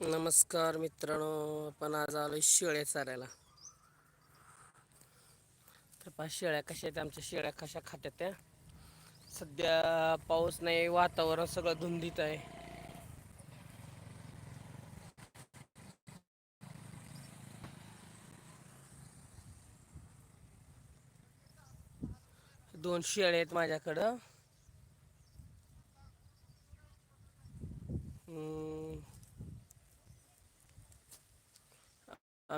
नमस्कार मित्रांनो आपण आज आलो शेळ्या चारायला. तर पाच शेळ्या कशा आहेत आमच्या शेळ्या कशा खात्यात त्या. सध्या पाऊस नाही वातावरण सगळं धुंदीत आहे. दोन शेळ्या आहेत माझ्याकडं.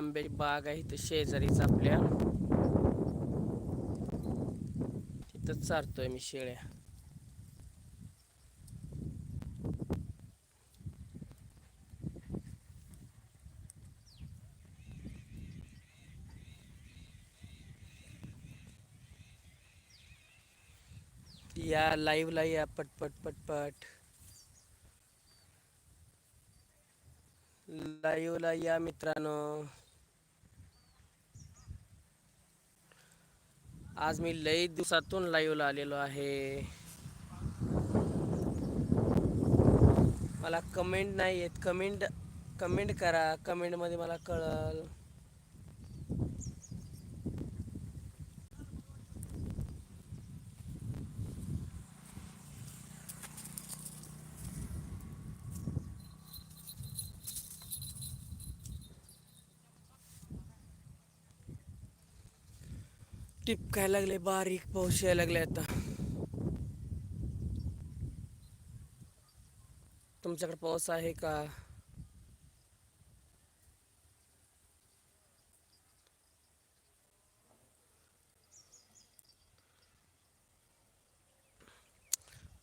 आंब्याची बाग आहे इथं शेजारीच आपल्या. तिथं चारतोय मी शेळ्या. या लाईव्हला या पटपट पटपट. लाईव्हला या मित्रांनो. आज मी लई दिवसातून लाईव्हला आलेलो आहे. मला कमेंट नाही येत. कमेंट कमेंट करा. कमेंटमध्ये मला कळल. टिपकाय लागले? बारीक पाऊस यायला लागले आता. तुमच्याकडे पाऊस आहे का?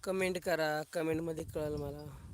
कमेंट करा. कमेंटमध्ये कळेल मला.